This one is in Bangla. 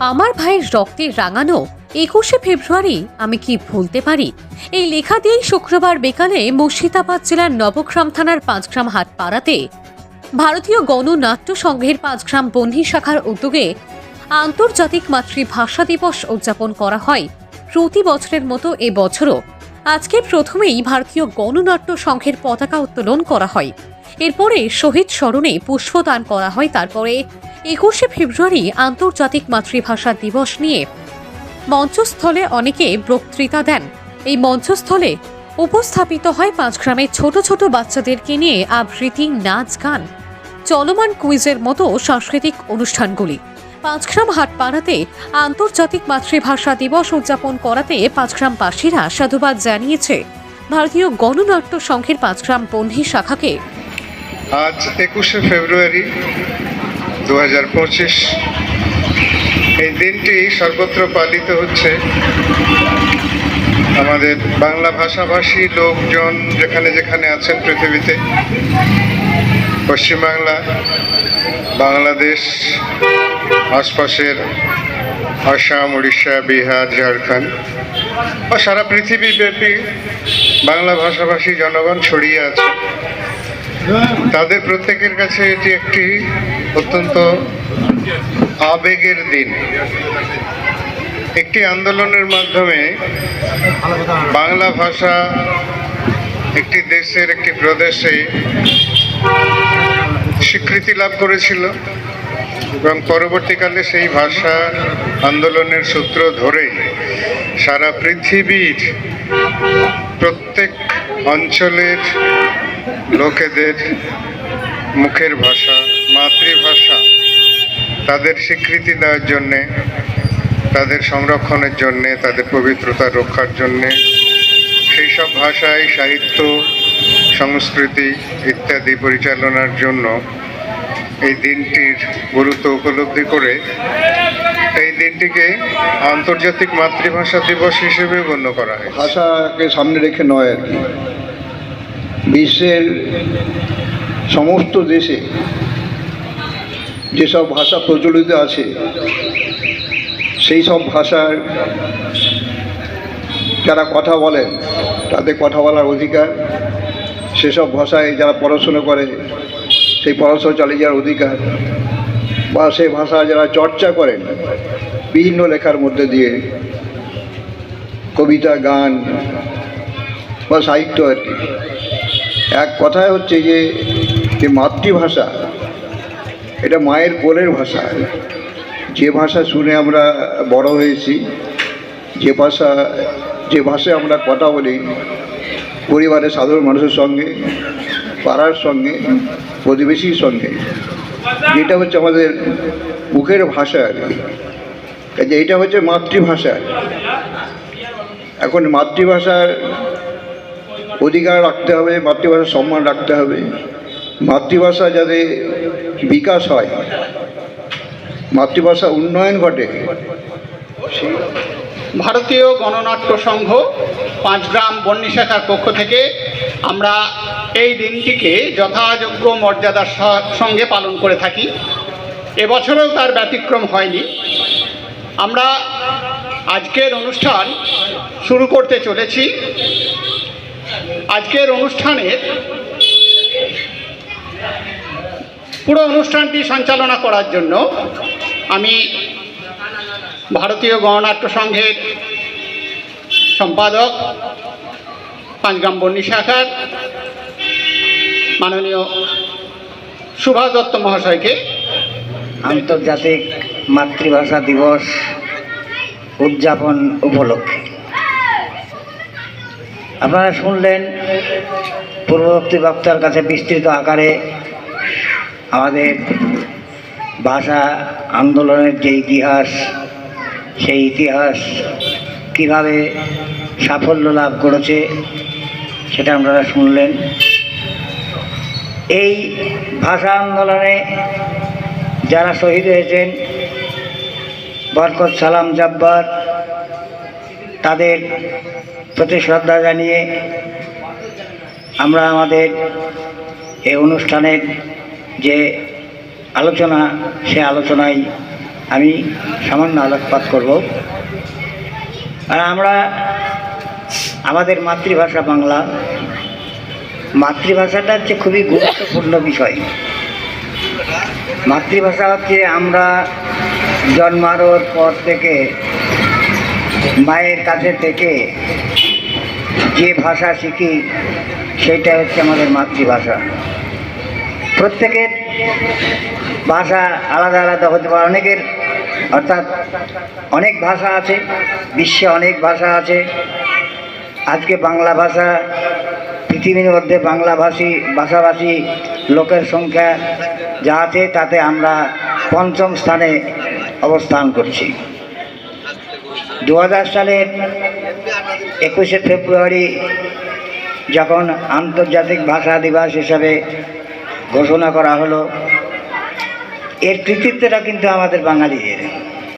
আমার ভাইয়ের রক্তে রাঙানো একুশে ফেব্রুয়ারি আমি কি ভুলতে পারি? এই লেখা দিয়েই শুক্রবার বিকালে মুর্শিদাবাদ জেলার নবগ্রাম থানার পাঁচগ্রাম হাট পাড়াতে ভারতীয় গণনাট্য সংঘের পাঁচগ্রাম বন্ধী শাখার উদ্যোগে আন্তর্জাতিক মাতৃভাষা দিবস উদযাপন করা হয় প্রতি বছরের মতো এবছরও আজকে প্রথমেই ভারতীয় গণনাট্য সংঘের পতাকা উত্তোলন করা হয়। এরপরে শহীদ স্মরণে পুষ্পদান করা হয়, তারপরে একুশে ফেব্রুয়ারি আন্তর্জাতিক মাতৃভাষা দিবস নিয়ে মঞ্চস্থলে অনেকে বক্তৃতা দেন। এই মঞ্চস্থলে উপস্থাপিত হয় পাঁচগ্রামের ছোট ছোট বাচ্চাদেরকে নিয়ে আবৃত্তি, নাচ, গান, চলমান কুইজের মতো সাংস্কৃতিক অনুষ্ঠানগুলি। পাঁচগ্রাম হাটপাড়াতে আন্তর্জাতিক মাতৃভাষা দিবস উদযাপন করাতে পাঁচগ্রামবাসীরা সাধুবাদ জানিয়েছে। ভারতীয় গণনাট্য সংঘের পাঁচগ্রাম বন্ধী শাখাকে। আজ একুশে ফেব্রুয়ারি দু হাজার পঁচিশ। এই দিনটি সর্বত্র পালিত হচ্ছে। আমাদের বাংলা ভাষাভাষী লোকজন যেখানে যেখানে আছেন পৃথিবীতে, পশ্চিমবাংলা, বাংলাদেশ, আশপাশের আসাম, উড়িষ্যা, বিহার, ঝাড়খণ্ড বা সারা পৃথিবীব্যাপী বাংলা ভাষাভাষী জনগণ ছড়িয়ে আছে। তাদের প্রত্যেকের কাছে এটি একটি অত্যন্ত আবেগের দিন। একটি আন্দোলনের মাধ্যমে বাংলা ভাষা একটি দেশের, একটি প্রদেশে স্বীকৃতি লাভ করেছিল এবং পরবর্তীকালে সেই ভাষা আন্দোলনের সূত্র ধরেই সারা পৃথিবীর প্রত্যেক অঞ্চলের লোকেদের মুখের ভাষা, মাতৃভাষা তাদের স্বীকৃতি দেওয়ার জন্যে, তাদের সংরক্ষণের জন্যে, তাদের পবিত্রতা রক্ষার জন্যে সেই সব ভাষায় সাহিত্য, সংস্কৃতি ইত্যাদি পরিচালনার জন্য এই দিনটির গুরুত্ব উপলব্ধি করে এই দিনটিকে আন্তর্জাতিক মাতৃভাষা দিবস হিসেবে গণ্য করা হয় ভাষাকে সামনে রেখে নয় আর কি। বিশ্বের সমস্ত দেশে যেসব ভাষা প্রচলিত আছে, সেই সব ভাষার যারা কথা বলেন, তাদের কথা বলার অধিকার, সেসব ভাষায় যারা পড়াশুনো করে, সেই পড়াশোনা চালিয়ে যাওয়ার অধিকার বা সেই ভাষা যারা চর্চা করেন, বিভিন্ন লেখার মধ্যে দিয়ে কবিতা, গান বা সাহিত্য আর কি। এক কথায় হচ্ছে যে যে মাতৃভাষা, এটা মায়ের কোলের ভাষা। যে ভাষা শুনে আমরা বড় হয়েছি, যে ভাষা, যে ভাষায় আমরা কথা বলি, পরিবারের সাধারণ মানুষের সঙ্গে, পাড়ার সঙ্গে, প্রতিবেশীর সঙ্গে, যেটা হচ্ছে আমাদের মুখের ভাষা আর কি। এইটা হচ্ছে মাতৃভাষা। এখন মাতৃভাষার অধিকার রাখতে হবে, মাতৃভাষার সম্মান রাখতে হবে। মাতৃভাষা যাতে বিকাশ হয়, মাতৃভাষা উন্নয়ন ঘটে। ভারতীয় গণনাট্য সংঘ পাঁচগ্রাম বন্যী শাখার পক্ষ থেকে আমরা এই দিনটিকে যথাযোগ্য মর্যাদার সঙ্গে পালন করে থাকি। এবছরেও তার ব্যতিক্রম হয়নি। আমরা আজকের অনুষ্ঠান শুরু করতে চলেছি। আজকের অনুষ্ঠানের পুরো অনুষ্ঠানটি সঞ্চালনা করার জন্য আমি ভারতীয় গণনাট্য সংঘের সম্পাদক পাঁচগ্রাম বন্যী শাখার মাননীয় সুভাষ দত্ত মহাশয়কে আন্তর্জাতিক মাতৃভাষা দিবস উদযাপন উপলক্ষে। আপনারা শুনলেন পূর্ববর্তী বক্তার কাছে বিস্তৃত আকারে আমাদের ভাষা আন্দোলনের যে ইতিহাস, সেই ইতিহাস কীভাবে সাফল্য লাভ করেছে সেটা আপনারা শুনলেন। এই ভাষা আন্দোলনে যারা শহীদ হয়েছেন, বরকত সালাম জব্বার, তাদের প্রতি শ্রদ্ধা জানিয়ে আমরা আমাদের এই অনুষ্ঠানের যে আলোচনা, সে আলোচনায় আমি সামান্য আলোকপাত করব। আর আমরা আমাদের মাতৃভাষা বাংলা। মাতৃভাষাটা হচ্ছে খুবই গুরুত্বপূর্ণ বিষয়। মাতৃভাষা হচ্ছে আমরা জন্মানোর পর থেকে, মায়ের কাছে থেকে যে ভাষা শিখি সেটা হচ্ছে আমাদের মাতৃভাষা। প্রত্যেকের ভাষা আলাদা আলাদা হতে পারে, অনেকের, অর্থাৎ অনেক ভাষা আছে, বিশ্বে অনেক ভাষা আছে। আজকে বাংলা ভাষা, পৃথিবীর মধ্যে বাংলাভাষী, ভাষাভাষী লোকের সংখ্যা যা আছে, তাতে আমরা পঞ্চম স্থানে অবস্থান করছি। দু হাজার সালের একুশে ফেব্রুয়ারি যখন আন্তর্জাতিক ভাষা দিবস হিসাবে ঘোষণা করা হলো, এর কৃতিত্বটা কিন্তু আমাদের বাঙালিদের।